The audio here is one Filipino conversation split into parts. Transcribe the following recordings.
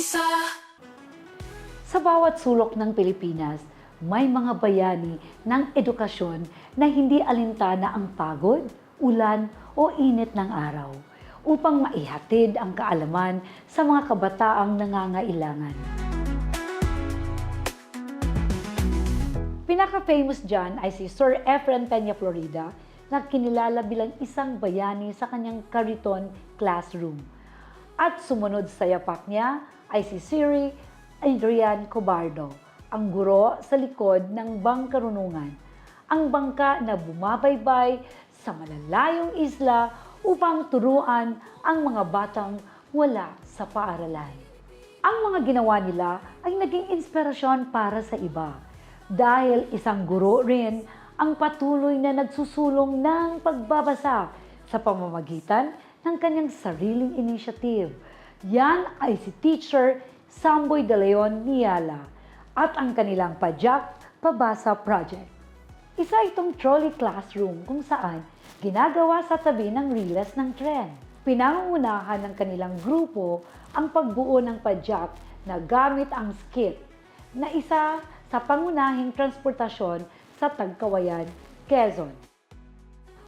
isa Sa bawat sulok ng Pilipinas, may mga bayani ng edukasyon na hindi alintana ang pagod, ulan o init ng araw upang maihatid ang kaalaman sa mga kabataang nangangailangan. Pinaka-famous dyan ay si Sir Efren Peña Florida na kinilala bilang isang bayani sa kanyang Cariton classroom. At sumunod sa yapak niya ay si Siri Adrian Cobardo, ang guro sa likod ng bangkarunungan. Ang bangka na bumabaybay sa malalayong isla upang turuan ang mga batang wala sa paaralan. Ang mga ginawa nila ay naging inspirasyon para sa iba dahil isang guro rin ang patuloy na nagsusulong ng pagbabasa sa pamamagitan ng kanyang sariling initiative. Yan ay si Teacher Samboy De Leon Niala at ang kanilang Pajak Pabasa Project. Isa itong trolley classroom kung saan ginagawa sa tabi ng riles ng tren. Pinangungunahan ng kanilang grupo ang pagbuo ng Pajak na gamit ang skip na isa sa pangunahing transportasyon sa Tagkawayan, Quezon.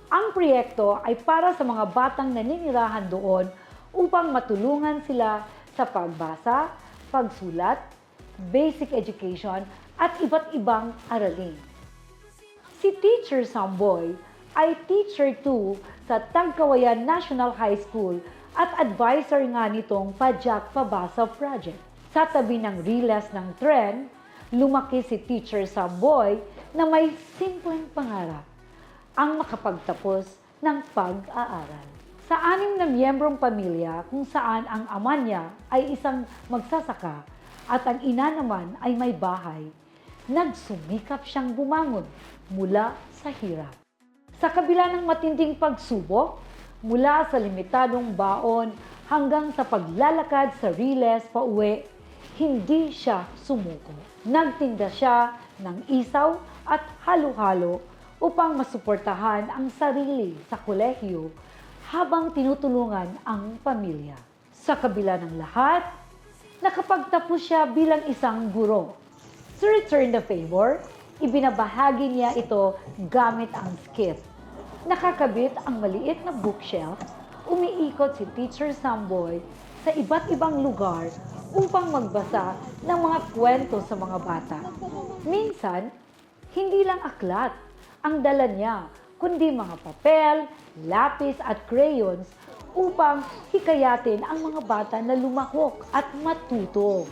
Ang proyekto ay para sa mga batang naninirahan doon upang matulungan sila sa pagbasa, pagsulat, basic education at iba't ibang aralin. Si Teacher Samboy ay Teacher 2 sa Tagkawayan National High School at advisor nga nitong Pajak Pabasa Project. Sa tabi ng riles ng tren, lumaki si Teacher Samboy na may simpleng pangarap, ang makapagtapos ng pag-aaral. Sa anim na miyembrong pamilya kung saan ang ama niya ay isang magsasaka at ang ina naman ay may bahay, nagsumikap siyang bumangon mula sa hirap. Sa kabila ng matinding pagsubok, mula sa limitadong baon hanggang sa paglalakad sa riles pauwi, hindi siya sumuko. Nagtinda siya ng isaw at halo-halo upang masuportahan ang sarili sa kolehiyo habang tinutulungan ang pamilya. Sa kabila ng lahat, nakapagtapos siya bilang isang guro. To return the favor, ibinabahagi niya ito gamit ang skip. Nakakabit ang maliit na bookshelf, umiikot si Teacher Samboy sa iba't ibang lugar upang magbasa ng mga kwento sa mga bata. Minsan, hindi lang aklat ang dala niya, kundi mga papel, lapis at crayons upang hikayatin ang mga bata na lumahok at matuto.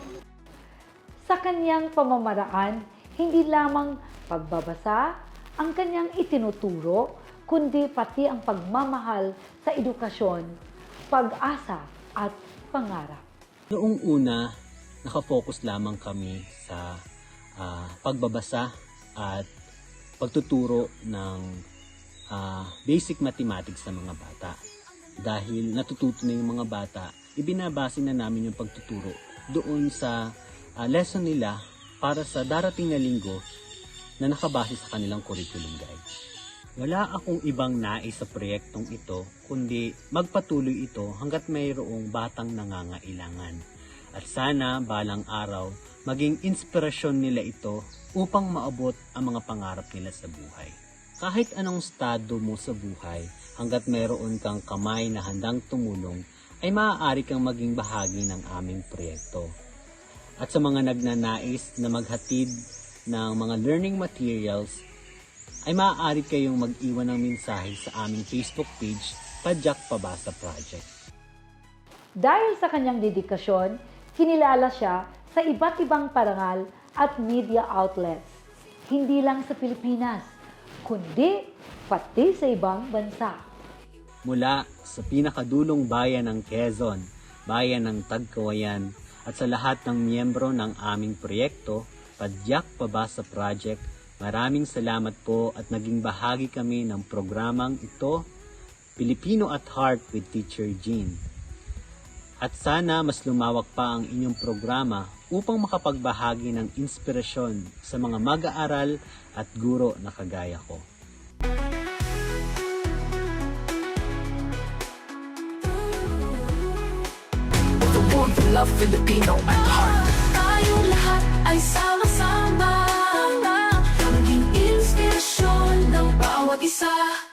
Sa kanyang pamamaraan, hindi lamang pagbabasa ang kanyang itinuturo, kundi pati ang pagmamahal sa edukasyon, pag-asa at pangarap. Noong una, nakafocus lamang kami sa ah, pagbabasa at pagtuturo ng ah, basic mathematics sa mga bata. Dahil natututo na yung mga bata, ibinabase na namin yung pagtuturo doon sa ah, lesson nila para sa darating na linggo na nakabase sa kanilang curriculum guide. Wala akong ibang nais sa proyektong ito, kundi magpatuloy ito hanggat mayroong batang nangangailangan. At sana balang araw, maging inspirasyon nila ito upang maabot ang mga pangarap nila sa buhay. Kahit anong estado mo sa buhay, hanggat mayroon kang kamay na handang tumulong, ay maaari kang maging bahagi ng aming proyekto. At sa mga nagnanais na maghatid ng mga learning materials, ay maaari kayong mag-iwan ng mensahe sa aming Facebook page, Padyak Pabasa Project. Dahil sa kanyang dedikasyon, kinilala siya sa iba't ibang parangal at media outlets. Hindi lang sa Pilipinas, kundi pati sa ibang bansa. Mula sa pinakadulong bayan ng Quezon, bayan ng Tagkawayan, at sa lahat ng miyembro ng aming proyekto, Padyak Pabasa Project, maraming salamat po at naging bahagi kami ng programang ito, Filipino at Heart with Teacher Jean. At sana mas lumawak pa ang inyong programa upang makapagbahagi ng inspirasyon sa mga mag-aaral at guro na kagaya ko. The school, we love Filipino at heart. Tayong lahat ay sama-sama Maging inspirasyon ng bawat isa